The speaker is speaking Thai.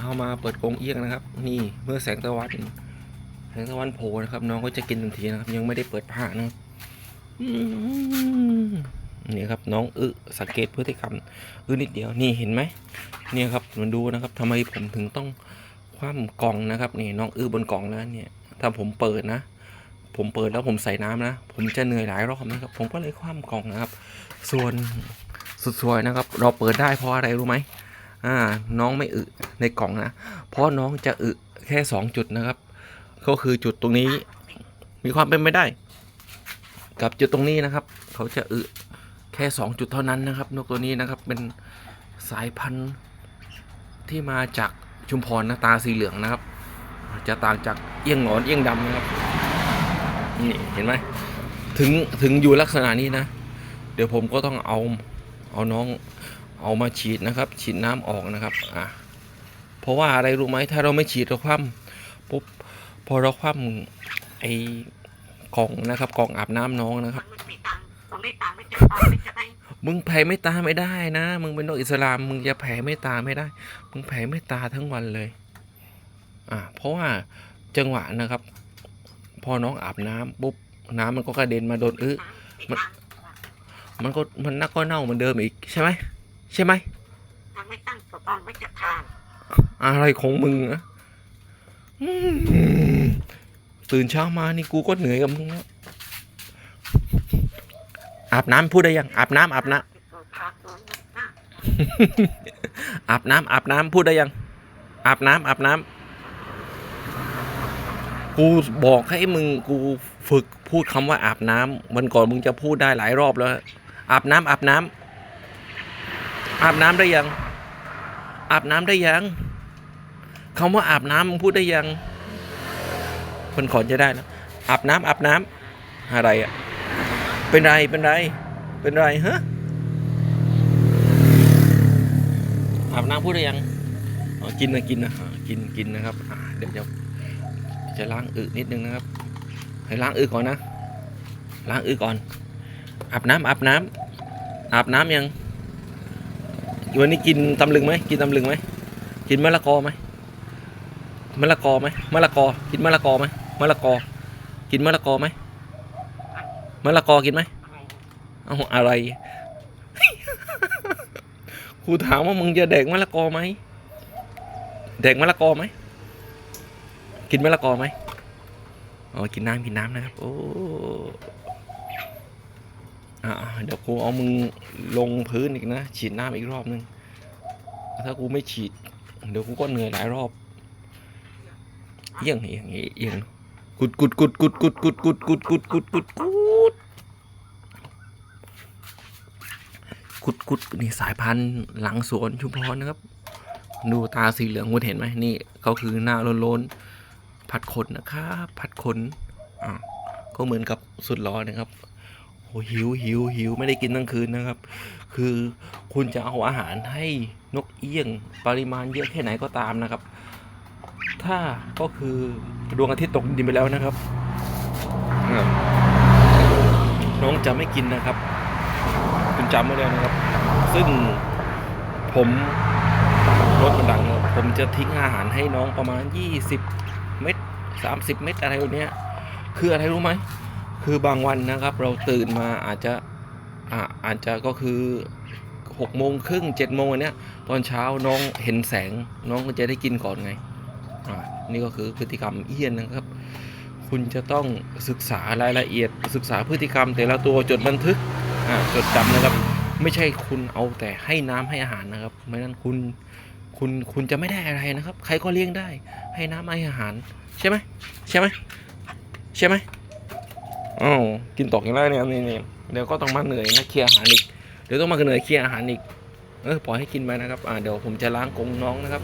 ช้ามาเปิดกรงเอี้ยงนะครับ นี่เมื่อแสงตะวันแสงตะวันโผล่นะครับ น้องก็จะกินทันทีนะครับ ยังไม่ได้เปิดผ้านะครับนี่ครับน้องอึสังเกตพฤติกรรมอึนิดเดียวนี่เห็นไหมเนี่ยครับมันดูนะครับทำไมผมถึงต้องคว่ำกล่องนะครับนี่น้องอึบนกล่องนะเนี่ยถ้าผมเปิดนะ ผมเปิดแล้วผมใส่น้ำนะ ผมจะเหนื่อยหลายรอบนะครับผมก็เลยคว่ำกล่องนะครับ ส่วนสุดสวยนะครับ เราเปิดได้เพราะอะไรรู้ไหมอ่า น้องไม่อึ ในกล่องนะ เพราะน้องจะอึแค่สองจุดนะครับ ก็คือจุดตรงนี้ มีความเป็นไปได้ กับจุดตรงนี้นะครับ เขาจะอึแค่สองจุดเท่านั้นนะครับ นกตัวนี้นะครับเป็นสายพันธุ์ที่มาจากชุมพรนะตาสีเหลืองนะครับ จะต่างจากเอี้ยงหงอนเอี้ยงดำนะครับนี่เห็นไหมถึงถึงอยู่ลักษณะนี้นะ เดี๋ยวผมก็ต้องเอาเอาน้องเอามาฉีดนะครับ ฉีดน้ำออกนะครับ อะ เพราะว่าอะไรรู้ไหมถ้าเราไม่ฉีดเราคว่ำปุ๊บพอเราคว่ำไอ้กล่องนะครับกล่องอาบน้ำน้องนะครับมึงแผ่เมตตาไม่ได้นะ มึงเป็นนกอิสลาม มึงจะแผ่เมตตาไม่ได้ มึงแผ่เมตตาทั้งวันเลย อ่าเพราะว่าจังหวะนะครับ พอน้องอาบน้ำปุ๊บน้ำมันก็กระเด็นมาโดนอึมันมันก็มันนักก็เน่าเหมือนเดิมอีกใช่ไหมใช่ไหมไม่ตั้งตัวตังค์ไม่จะทาน อะไรของมึงอะตื่นเช้ามานี่กูก็เหนื่อยกับมึงแล้วอาบน้ำพูดได้ยังอาบน้ำอาบน้ำอาบน้ำอาบน้ำพูดได้ยัง อาบน้ำอาบน้ำกูบอกให้มึงกูฝึกพูดคำว่าอาบน้ำวันก่อนมึงจะพูดได้หลายรอบแล้ว อาบน้ำอาบน้ำอาบน้ำได้ยัง อาบน้ำได้ยังคำว่าอาบน้ำมึงพูดได้ยังคนขอนจะได้แล้วอาบน้ำอาบน้ำอะไรอะเป็นไรเป็นไร เป็นไรฮะอาบน้ำพูดได้ยังกินนะกินนะกินกินนะครับเดี๋ยวจะจะล้างอึนิดนึงนะครับ ให้ล้างอึก่อนนะ ล้างอึก่อนอาบน้ำอาบน้ำอาบน้ำยัง วันนี้กินตำลึงไหมกินตำลึงไหมกินมะละกอไหมมะละกอไหมมะละกอ กินมะละกอไหมมะละกอ กินมะละกอไหมมะละกอกินไหมเอาอะไรครูถามว่ามึงจะแดกมะละกอไหมแดกมะละกอไหมกินมะละกอไหมอ๋อกินน้ำกินน้ำนะครับโอ้ อ่าเดี๋ยวครูเอามึงลงพื้นอีกนะ ฉีดน้ำอีกรอบนึง ถ้ากูไม่ฉีด เดี๋ยวกูก็เหนื่อยหลายรอบเอียงเอียงเอียงกุดกุดกุดกุดกุดกุดกุดกุดกุดกุดกุดกุดกุดกุดนี่สายพันธุ์หลังสวนชุมพรนะครับ ดูตาสีเหลืองคุณเห็นไหมนี่เขาคือหน้าโลนๆผัดขนนะครับผัดขนอ่าก็เหมือนกับสุดล้อนะครับ โหหิวหิวหิวไม่ได้กินทั้งคืนนะครับ คือคุณจะเอาอาหารให้นกเอี้ยง ปริมาณเยอะแค่ไหนก็ตามนะครับ ถ้าก็คือดวงอาทิตย์ตกดินไปแล้วนะครับ น้องจะไม่กินนะครับ คุณจำไว้เลยนะครับ ซึ่งผมรถมันดังผมจะทิ้งอาหารให้น้องประมาณ 20 เม็ด30 เม็ดอะไรแบบเนี้ย คืออะไรรู้ไหม คือบางวันนะครับ เราตื่นมาอาจจะอ่าอาจจะก็คือ6โมงครึ่ง7โมงอันเนี้ยตอนเช้าน้องเห็นแสงน้องก็จะได้กินก่อนไงอ่านี่ก็คือพฤติกรรมเอี้ยนนะครับ คุณจะต้องศึกษารายละเอียด ศึกษาพฤติกรรม แต่ละตัวจดบันทึกอ่าจดจำนะครับ ไม่ใช่คุณเอาแต่ให้น้ำให้อาหารนะครับไม่นั้นคุณคุณคุณจะไม่ได้อะไรนะครับ ใครก็เลี้ยงได้ ให้น้ำให้อาหาร ใช่ไหมใช่ไหมใช่ไหม อ้าวกินตกอย่างไรเนี่ยนี่นี่เดี๋ยวก็ต้องมาเหนื่อยนะเคลียร์อาหารอีกเดี๋ยวต้องมาเหนื่อยเคลียร์อาหารอีกเออปล่อยให้กินไปนะครับอ่าเดี๋ยวผมจะล้างกรงน้องนะครับ